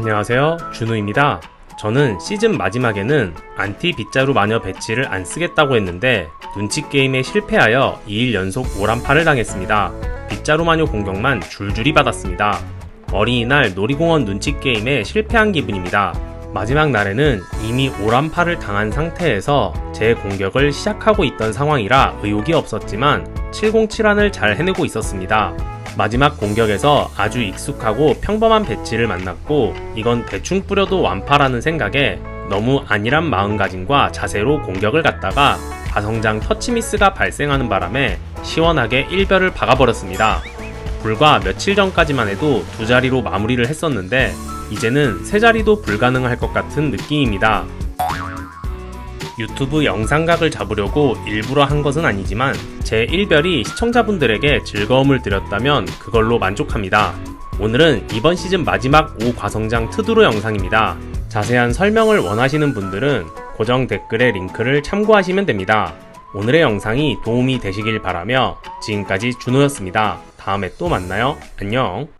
안녕하세요. 준우입니다. 저는 시즌 마지막에는 안티 빗자루 마녀 배치를 안 쓰겠다고 했는데 눈치 게임에 실패하여 2일 연속 오란파를 당했습니다. 빗자루 마녀 공격만 줄줄이 받았습니다. 어린이날 놀이공원 눈치 게임에 실패한 기분입니다. 마지막 날에는 이미 오란파를 당한 상태에서 제 공격을 시작하고 있던 상황이라 의욕이 없었지만 707안을 잘 해내고 있었습니다. 마지막 공격에서 아주 익숙하고 평범한 배치를 만났고 이건 대충 뿌려도 완파라는 생각에 너무 안일한 마음가짐과 자세로 공격을 갔다가 가성장 터치미스가 발생하는 바람에 시원하게 1별을 박아버렸습니다. 불과 며칠 전까지만 해도 두 자리로 마무리를 했었는데 이제는 세 자리도 불가능할 것 같은 느낌입니다. 유튜브 영상각을 잡으려고 일부러 한 것은 아니지만 제 1별이 시청자분들에게 즐거움을 드렸다면 그걸로 만족합니다. 오늘은 이번 시즌 마지막 5과성장 트두로 영상입니다. 자세한 설명을 원하시는 분들은 고정 댓글의 링크를 참고하시면 됩니다. 오늘의 영상이 도움이 되시길 바라며 지금까지 준호였습니다. 다음에 또 만나요. 안녕.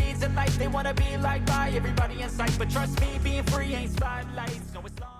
Needs in life. They wanna be like by everybody in sight. But trust me, being free ain't spotlights. No, it's.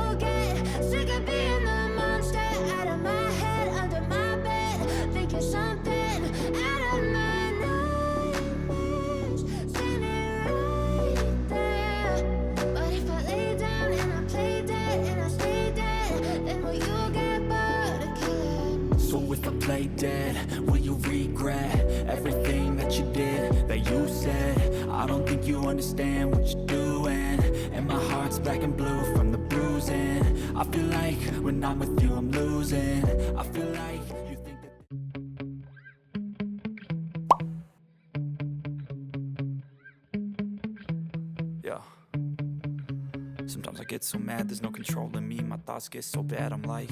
if I play dead, will you regret everything that you did, that you said? I don't think you understand what you're doing. And my heart's black and blue from the bruising. I feel like when I'm with you, I'm losing. I feel like you think that. Yeah. Sometimes I get so mad, there's no control in me. My thoughts get so bad, I'm like,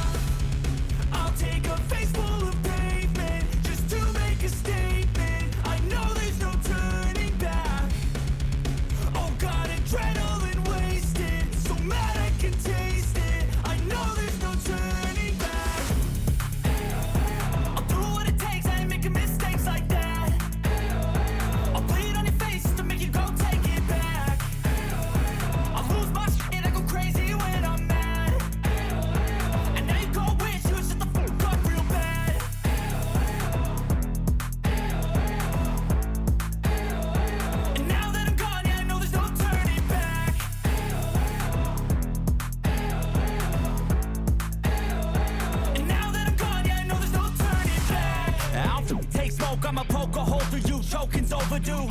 I'ma poke a hole through you, choking's overdue.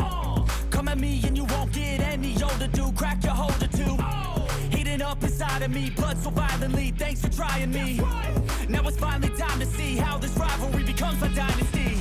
Come at me and you won't get any older, dude. Crack your holder too. Heating up inside of me, blood so violently. Thanks for trying me. Now it's finally time to see how this rivalry becomes a dynasty.